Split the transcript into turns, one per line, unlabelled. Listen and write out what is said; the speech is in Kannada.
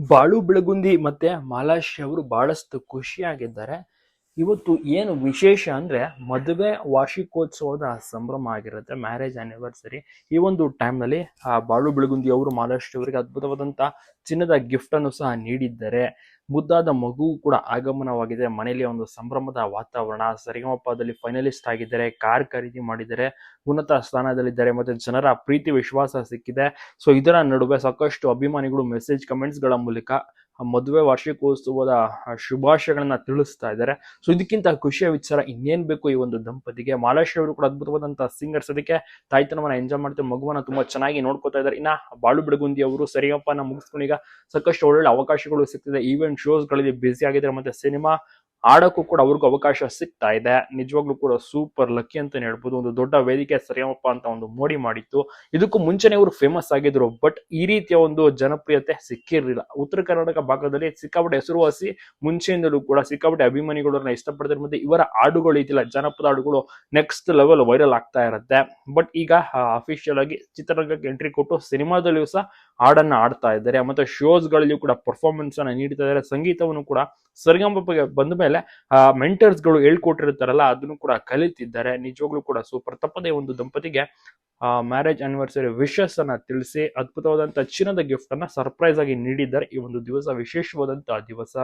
ಬಾಳು ಬೆಳಗುಂದಿ ಮತ್ತೆ ಮಾಲಾಶ್ರೀ ಅವರು ಬಹಳಷ್ಟು ಖುಷಿಯಾಗಿದ್ದಾರೆ. ಇವತ್ತು ಏನು ವಿಶೇಷ ಅಂದರೆ ಮದುವೆ ವಾರ್ಷಿಕೋತ್ಸವದ ಸಂಭ್ರಮ ಆಗಿರುತ್ತೆ ಮ್ಯಾರೇಜ್ ಆ್ಯನಿವರ್ಸರಿ ಈ ಒಂದು ಟೈಮ್ನಲ್ಲಿ ಆ ಬಾಳು ಬೆಳಗುಂದಿ ಅವರು ಮಾಲಾಶ್ರೀ ಅವರಿಗೆ ಅದ್ಭುತವಾದಂತ ಚಿನ್ನದ ಗಿಫ್ಟನ್ನು ಸಹ ನೀಡಿದ್ದಾರೆ. ಮುದ್ದಾದ ಮಗು ಕೂಡ ಆಗಮನವಾಗಿದೆ. ಮನೆಯಲ್ಲಿ ಒಂದು ಸಂಭ್ರಮದ ವಾತಾವರಣ, ಸರಿಗಮಪದಲ್ಲಿ ಫೈನಲಿಸ್ಟ್ ಆಗಿದ್ದಾರೆ ಕಾರ್ ಖರೀದಿ ಮಾಡಿದ್ದಾರೆ, ಉನ್ನತ ಸ್ಥಾನದಲ್ಲಿದ್ದಾರೆ ಮತ್ತು ಜನರ ಪ್ರೀತಿ, ವಿಶ್ವಾಸ ಸಿಕ್ಕಿದೆ. ಸೊ ಇದರ ನಡುವೆ ಸಾಕಷ್ಟು ಅಭಿಮಾನಿಗಳು ಮೆಸೇಜ್ ಕಮೆಂಟ್ಸ್ಗಳ ಮೂಲಕ ಮದುವೆ ವಾರ್ಷಿಕೋತ್ಸವದ ಶುಭಾಶಯಗಳನ್ನ ತಿಳಿಸ್ತಾ ಇದ್ದಾರೆ. ಸೊ ಇದಕ್ಕಿಂತ ಖುಷಿಯ ವಿಚಾರ ಇನ್ನೇನ್ ಬೇಕು ಈ ಒಂದು ದಂಪತಿಗೆ? ಮಾಲಾಶ್ರೀ ಅವರು ಕೂಡ ಅದ್ಭುತವಾದಂತಹ ಸಿಂಗರ್ಸ್ ಅದಕ್ಕೆ ತಾಯ್ತನವನ್ನ ಎಂಜಾಯ್ ಮಾಡ್ತಾರೆ ಮಗುವನ್ನ ತುಂಬಾ ಚೆನ್ನಾಗಿ ನೋಡ್ಕೋತಾ ಇದ್ದಾರೆ. ಇನ್ನ ಬಾಳು ಬಿಡಗುಂದಿ ಅವರು, ಸರಿಯಪ್ಪನ ಮುಗಿಸ್ಕೊಂಡು ಈಗ ಸಾಕಷ್ಟು ಒಳ್ಳೊಳ್ಳೆ ಅವಕಾಶಗಳು ಸಿಗ್ತಿದೆ. ಈವೆಂಟ್ ಶೋಸ್ಗಳಲ್ಲಿ ಬ್ಯುಸಿ ಆಗಿದ್ದಾರೆ. ಮತ್ತೆ ಸಿನಿಮಾ ಆಡಕ್ಕೂ ಕೂಡ ಅವ್ರಿಗೂ ಅವಕಾಶ ಸಿಗ್ತಾ ಇದೆ. ನಿಜವಾಗ್ಲೂ ಕೂಡ ಸೂಪರ್ ಲಕ್ಕಿ ಅಂತಾನೆ ಹೇಳ್ಬೋದು. ಒಂದು ದೊಡ್ಡ ವೇದಿಕೆ ಸರಿಯಮಪ್ಪ ಅಂತ ಒಂದು ಮೋಡಿ ಮಾಡಿತ್ತು. ಇದಕ್ಕೂ ಮುಂಚೆನೇ ಇವರು ಫೇಮಸ್ ಆಗಿದ್ರು. ಬಟ್ ಈ ರೀತಿಯ ಒಂದು ಜನಪ್ರಿಯತೆ ಸಿಕ್ಕಿರಲಿಲ್ಲ. ಉತ್ತರ ಕರ್ನಾಟಕ ಭಾಗದಲ್ಲಿ ಸಿಕ್ಕಾಪಟ್ಟೆ ಹೆಸರುವಾಸಿ ಮುಂಚೆಯಿಂದಲೂ ಕೂಡ ಸಿಕ್ಕಾಪಟ್ಟೆ ಅಭಿಮಾನಿಗಳನ್ನ ಇಷ್ಟಪಡ್ತಾರೆ. ಮತ್ತೆ ಇವರ ಹಾಡುಗಳು ಇದೆಯಲ್ಲ ಜನಪದ ಹಾಡುಗಳು ನೆಕ್ಸ್ಟ್ ಲೆವೆಲ್ ವೈರಲ್ ಆಗ್ತಾ ಇರುತ್ತೆ. ಬಟ್ ಈಗ ಅಫಿಷಿಯಲ್ ಆಗಿ ಚಿತ್ರರಂಗಕ್ಕೆ ಎಂಟ್ರಿ ಕೊಟ್ಟು, ಸಿನಿಮಾದಲ್ಲಿಯೂ ಸಹ ಹಾಡನ್ನ ಆಡ್ತಾ ಇದ್ದಾರೆ. ಮತ್ತೆ ಶೋಸ್ ಗಳಲ್ಲಿಯೂ ಕೂಡ ಪರ್ಫಾರ್ಮೆನ್ಸ್ ಅನ್ನ ನೀಡ್ತಾ ಇದ್ದಾರೆ. ಸಂಗೀತವನ್ನು ಕೂಡ ಸರಿಗಮಪಗೆ ಬಂದ ಮೇಲೆ ಮೆಂಟರ್ಸ್ಗಳು ಹೇಳ್ಕೊಟ್ಟಿರ್ತಾರಲ್ಲ, ಅದನ್ನು ಕೂಡ ಕಲಿತಿದ್ದಾರೆ. ನಿಜವಾಗ್ಲೂ ಕೂಡ ಸೂಪರ್ ತಪ್ಪದೇ ಒಂದು ದಂಪತಿಗೆ ಮ್ಯಾರೇಜ್ ಆನಿವರ್ಸರಿ ವಿಶಸ್ ಅನ್ನ ತಿಳಿಸಿ ಅದ್ಭುತವಾದಂತಹ ಚಿನ್ನದ ಗಿಫ್ಟ್ ಅನ್ನ ಸರ್ಪ್ರೈಸ್ ಆಗಿ ನೀಡಿದ್ದಾರೆ. ಈ ಒಂದು ದಿವಸ ವಿಶೇಷವಾದಂತಹ ದಿವಸ.